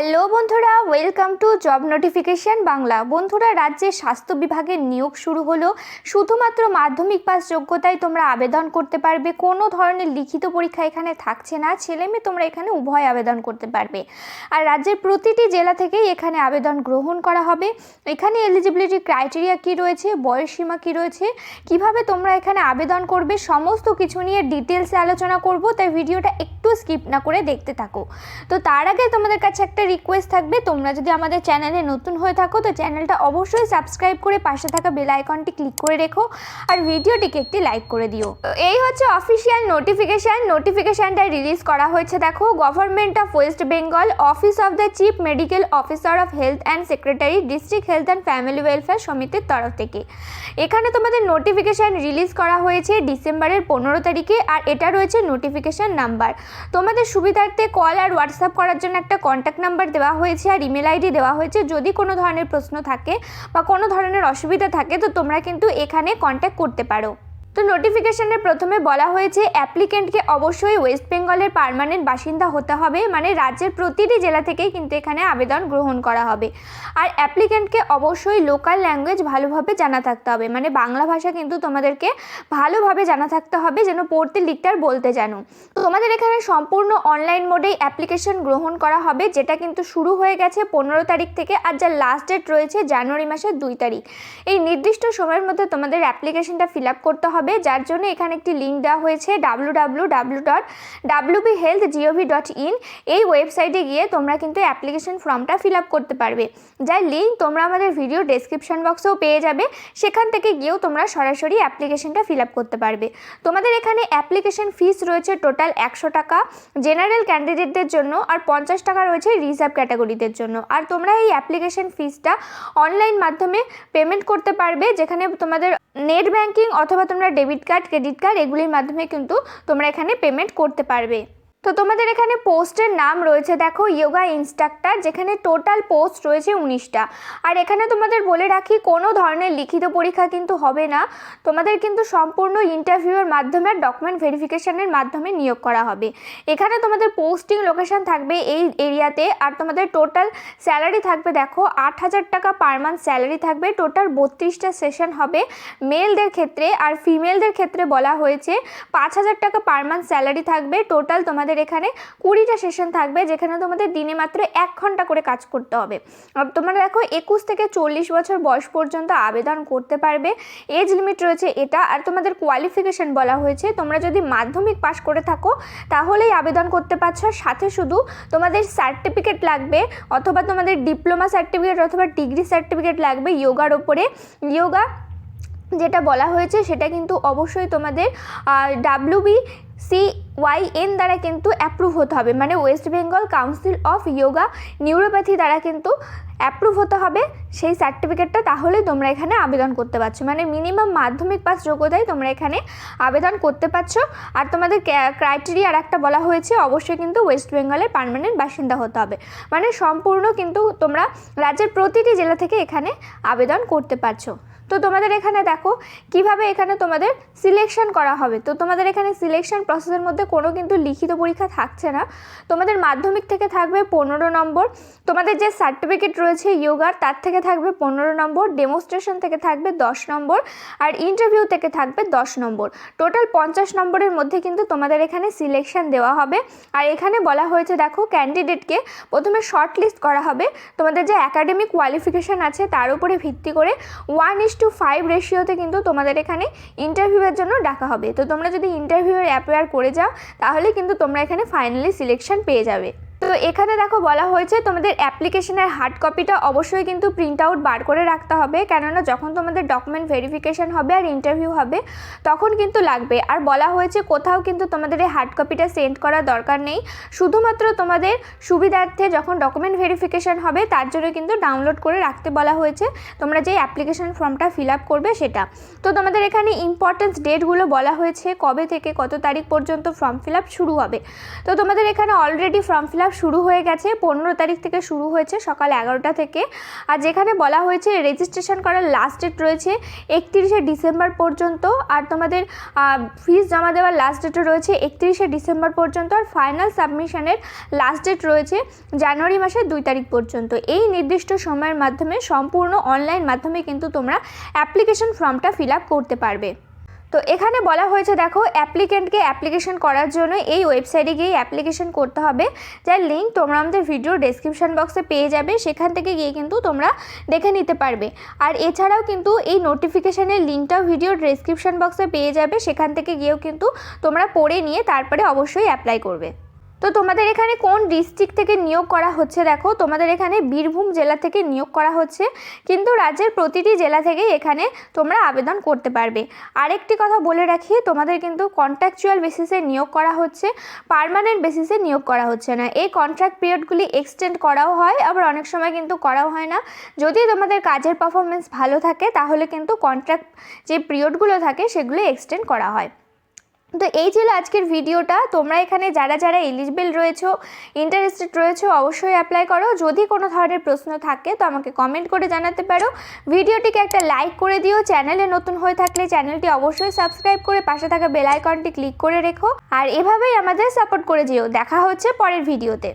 Hello বন্ধুরা welcome to job notification Bangla. বন্ধুরা রাজ্যের স্বাস্থ্য বিভাগের নিয়োগ শুরু হলো। শুধুমাত্র মাধ্যমিক পাস যোগ্যতায় তোমরা আবেদন করতে পারবে। কোনো ধরনের লিখিত পরীক্ষা এখানে থাকছে না। ছেলে মেয়ে তোমরা এখানে উভয় আবেদন করতে পারবে। আর রাজ্যের প্রতিটি জেলা থেকেই এখানে আবেদন গ্রহণ করা হবে। এখানে এলিজিবিলিটি ক্রাইটেরিয়া কী রয়েছে? বয়সসীমা কী রয়েছে? কীভাবে তোমরা এখানে আবেদন করবে? সমস্ত কিছু নিয়ে ডিটেলসে আলোচনা করব। তাই ভিডিওটা একটু স্কিপ না করে দেখতে থাকো। তো তার আগে তোমাদের কাছে একটা রিকোয়েস্ট থাকবে, তোমরা যদি আমাদের চ্যানেলে নতুন হয়ে থাকো, তো চ্যানেলটা অবশ্যই সাবস্ক্রাইব করে পাশে থাকা বেল আইকনটি ক্লিক করে রেখো আর ভিডিওটিকে একটি লাইক করে দিও। এই হচ্ছে অফিসিয়াল নোটিফিকেশান নোটিফিকেশানটা রিলিজ করা হয়েছে, দেখো। Government of West Bengal office of the chief medical officer of health and secretary district health and family welfare সমিতির তরফ থেকে। এখানে তোমাদের নোটিফিকেশান রিলিজ করা হয়েছে ডিসেম্বরের পনেরো তারিখে আর এটা রয়েছে নোটিফিকেশান নাম্বার তোমাদের সুবিধার্থে কল আর হোয়াটসঅ্যাপ করার জন্য একটা কন্ট্যাক্ট দেওয়া হয়েছে আর ইমেল আইডি দেওয়া হয়েছে। যদি কোনো ধরনের প্রশ্ন থাকে বা কোনো ধরনের অসুবিধা থাকে, তো তোমরা কিন্তু এখানে কন্ট্যাক্ট করতে পারো। তো নোটিফিকেশনে প্রথমে বলা হয়েছে অ্যাপ্লিকেন্টকে অবশ্যই ওয়েস্ট বেঙ্গলের পারমানেন্ট বাসিন্দা হতে হবে। মানে রাজ্যের প্রতিটি জেলা থেকেই কিন্তু এখানে আবেদন গ্রহণ করা হবে। আর অ্যাপ্লিকেন্টকে অবশ্যই লোকাল ল্যাঙ্গুয়েজ ভালোভাবে জানা থাকতে হবে। মানে বাংলা ভাষা কিন্তু তোমাদেরকে ভালোভাবে জানা থাকতে হবে, যেন পড়তে, লিখতে আর বলতে জানো। তো তোমাদের এখানে সম্পূর্ণ অনলাইন মোডেই অ্যাপ্লিকেশন গ্রহণ করা হবে, যেটা কিন্তু শুরু হয়ে গেছে পনেরো তারিখ থেকে আর যার লাস্ট ডেট রয়েছে জানুয়ারি মাসের দুই তারিখ। এই নির্দিষ্ট সময়ের মধ্যে তোমাদের অ্যাপ্লিকেশনটা ফিল আপ করতে হবে। যার জন্য এখানে একটি লিঙ্ক দেওয়া হয়েছে W W W dot WB health GOV dot in এই ওয়েবসাইটে গিয়ে তোমরা কিন্তু অ্যাপ্লিকেশন ফর্মটা ফিল আপ করতে পারবে। যার লিঙ্ক তোমরা আমাদের ভিডিও ডেসক্রিপশন বক্সেও পেয়ে যাবে, সেখান থেকে গিয়েও তোমরা সরাসরি অ্যাপ্লিকেশনটা ফিল আপ করতে পারবে। তোমাদের এখানে অ্যাপ্লিকেশন ফিস রয়েছে টোটাল একশো টাকা জেনারেল ক্যান্ডিডেটদের জন্য আর পঞ্চাশ টাকা রয়েছে রিজার্ভ ক্যাটাগরিদের জন্য। আর তোমরা এই অ্যাপ্লিকেশন ফিসটা অনলাইন মাধ্যমে পেমেন্ট করতে পারবে, যেখানে তোমাদের নেট ব্যাঙ্কিং অথবা তোমরা ডেবিট কার্ড, ক্রেডিট কার্ড, এগুলির মাধ্যমে কিন্তু তোমরা এখানে পেমেন্ট করতে পারবে। তো তোমাদের এখানে পোস্টের নাম রয়েছে, দেখো ইয়োগা ইনস্ট্রাক্টর, যেখানে টোটাল পোস্ট রয়েছে উনিশটা। আর এখানে তোমাদের বলে রাখি, কোনো ধরনের লিখিত পরীক্ষা কিন্তু হবে না। তোমাদের কিন্তু সম্পূর্ণ ইন্টারভিউয়ের মাধ্যমে, ডকুমেন্ট ভেরিফিকেশনের মাধ্যমে নিয়োগ করা হবে। এখানে তোমাদের পোস্টিং লোকেশন থাকবে এই এরিয়াতে, আর তোমাদের টোটাল স্যালারি থাকবে, দেখো আট হাজার টাকা পার মান্থ স্যালারি থাকবে, টোটাল বত্রিশটা সেশন হবে। মেলদের ক্ষেত্রে, আর ফিমেলদের ক্ষেত্রে বলা হয়েছে, পাঁচ হাজার টাকা পার মান্থ স্যালারি থাকবে, টোটাল তোমাদের এখানে কুড়িটা সেশন থাকবে, যেখানে তোমাদের দিনে মাত্র এক ঘণ্টা করে কাজ করতে হবে। তোমরা দেখো, একুশ থেকে চল্লিশ বছর বয়স পর্যন্ত আবেদন করতে পারবে। এজ লিমিট রয়েছে এটা। আর তোমাদের কোয়ালিফিকেশন বলা হয়েছে। তোমরা যদি মাধ্যমিক পাশ করে থাকো, তাহলেই আবেদন করতে পারছ। সাথে শুধু তোমাদের সার্টিফিকেট লাগবে, অথবা তোমাদের ডিপ্লোমা সার্টিফিকেট অথবা ডিগ্রি সার্টিফিকেট লাগবে যোগার ওপরে। যোগা যেটা বলা হয়েছে, সেটা কিন্তু অবশ্যই তোমাদের ডাব্লিউবি সি ওয়াই এন দ্বারা কিন্তু অ্যাপ্রুভ হতে হবে। মানে West Bengal council of yoga neuropathy দ্বারা কিন্তু অ্যাপ্রুভ হতে হবে সেই সার্টিফিকেটটা তাহলেই তোমরা এখানে আবেদন করতে পারছ। মানে মিনিমাম মাধ্যমিক পাস যোগ্যতায় তোমরা এখানে আবেদন করতে পারছ। আর তোমাদের ক্রাইটেরিয়া আর একটা বলা হয়েছে, অবশ্যই কিন্তু ওয়েস্ট বেঙ্গলের পারমানেন্ট বাসিন্দা হতে হবে। মানে সম্পূর্ণ কিন্তু তোমরা রাজ্যের প্রতিটি জেলা থেকে এখানে আবেদন করতে পারছ। তো তোমাদের এখানে দেখো কীভাবে এখানে তোমাদের সিলেকশন করা হবে। তো তোমাদের এখানে সিলেকশন প্রসেসের মধ্যে কোনো কিন্তু লিখিত পরীক্ষা থাকছে না। তোমাদের মাধ্যমিক থেকে থাকবে পনেরো নম্বর। তোমাদের যে সার্টিফিকেট রয়েছে ইয়োগার তার থেকে থাকবে পনেরো নম্বর। ডেমোস্ট্রেশন থেকে থাকবে দশ নম্বর। আর ইন্টারভিউ থেকে থাকবে দশ নম্বর। টোটাল পঞ্চাশ নম্বরের মধ্যে কিন্তু তোমাদের এখানে সিলেকশন দেওয়া হবে। আর এখানে বলা হয়েছে, দেখো ক্যান্ডিডেটকে প্রথমে শর্ট লিস্ট করা হবে। তোমাদের যে একাডেমিক কোয়ালিফিকেশান আছে, তার উপরে ভিত্তি করে ওয়ান ইস টু ফাইভ রেশিওতে কিন্তু তোমাদের এখানে ইন্টারভিউয়ের জন্য ডাকা হবে। তো তোমরা যদি ইন্টারভিউয়ের অ্যাপেয়ার করে যাও, তাহলে কিন্তু তোমরা এখানে ফাইনালি সিলেকশন পেয়ে যাবে। তো এখানে দেখো বলা হয়েছে তোমাদের অ্যাপ্লিকেশনের হার্ড কপিটা অবশ্যই কিন্তু প্রিন্ট আউট বার করে রাখতে হবে। কেননা যখন তোমাদের ডকুমেন্ট ভেরিফিকেশন হবে আর ইন্টারভিউ হবে, তখন কিন্তু লাগবে। আর বলা হয়েছে কোথাও কিন্তু তোমাদের এই হার্ড কপিটা সেন্ড করার দরকার নেই। শুধুমাত্র তোমাদের সুবিধার্থে যখন ডকুমেন্ট ভেরিফিকেশন হবে, তার জন্য কিন্তু ডাউনলোড করে রাখতে বলা হয়েছে। তোমরা যে অ্যাপ্লিকেশন ফর্মটা ফিল আপ করবে সেটা। তো তোমাদের এখানে ইম্পর্টেন্স ডেটগুলো বলা হয়েছে, কবে থেকে কত তারিখ পর্যন্ত ফর্ম ফিল আপ শুরু হবে। তো তোমাদের এখানে অলরেডি ফর্ম ফিল আপ শুরু হয়ে গেছে, পনেরো তারিখ থেকে শুরু হয়েছে, সকাল এগারোটা থেকে। আর যেখানে বলা হয়েছে রেজিস্ট্রেশন করার লাস্ট ডেট রয়েছে, একত্রিশে ডিসেম্বর পর্যন্ত। আর তোমাদের ফিস জমা দেওয়ার লাস্ট ডেটও রয়েছে, একত্রিশে ডিসেম্বর পর্যন্ত। আর ফাইনাল সাবমিশনের লাস্ট ডেট রয়েছে, জানুয়ারি মাসের দুই তারিখ পর্যন্ত। এই নির্দিষ্ট সময়ের মাধ্যমে, সম্পূর্ণ অনলাইন মাধ্যমে কিন্তু তোমরা অ্যাপ্লিকেশন ফর্মটা ফিল আপ করতে পারবে। তো এখানে বলা হয়েছে, দেখো, অ্যাপ্লিকেন্টকে অ্যাপ্লিকেশন করার জন্য এই ওয়েবসাইটে গিয়ে অ্যাপ্লিকেশন করতে হবে। যার লিঙ্ক তোমরা আমাদের ভিডিও ডেসক্রিপশান বক্সে পেয়ে যাবে, সেখান থেকে গিয়ে কিন্তু তোমরা দেখে নিতে পারবে। আর এছাড়াও কিন্তু এই নোটিফিকেশানের লিঙ্কটাও ভিডিও ডেসক্রিপশান বক্সে পেয়ে যাবে, সেখান থেকে গিয়েও কিন্তু তোমরা পড়ে নিয়ে তারপরে অবশ্যই অ্যাপ্লাই করবে। তো তোমাদের এখানে কোন ডিস্ট্রিক্ট থেকে নিয়োগ করা হচ্ছে দেখো? তোমাদের এখানে বীরভূম জেলা থেকে নিয়োগ করা হচ্ছে, কিন্তু রাজ্যের প্রতিটি জেলা থেকেই এখানে তোমরা আবেদন করতে পারবে। আরেকটি কথা বলে রাখি, তোমাদের কিন্তু কন্ট্রাকচুয়াল বেসিসে নিয়োগ করা হচ্ছে পার্মানেন্ট বেসিসে নিয়োগ করা হচ্ছে না। এই কন্ট্রাক্ট পিরিয়ডগুলি এক্সটেন্ড করাও হয়, আবার অনেক সময় কিন্তু করাও হয় না। যদি তোমাদের কাজের পারফরমেন্স ভালো থাকে, তাহলে কিন্তু কন্ট্রাক্ট যে পিরিয়ডগুলো থাকে, সেগুলো এক্সটেন্ড করা হয়। তো এই ছিল আজকের ভিডিওটা। তোমরা এখানে যারা যারা এলিজিবল রয়েছো ইন্টারেস্টেড রয়েছো, অবশ্যই অ্যাপ্লাই করো। যদি কোনো ধরনের প্রশ্ন থাকে, তো আমাকে কমেন্ট করে জানাতে পারো। ভিডিওটিকে একটা লাইক করে দিও। চ্যানেলে নতুন হয়ে থাকলে চ্যানেলটি অবশ্যই সাবস্ক্রাইব করে পাশে থাকা বেল আইকনটি ক্লিক করে রেখো। আর এভাবেই আমাদের সাপোর্ট করে যেও। দেখা হচ্ছে পরের ভিডিওতে।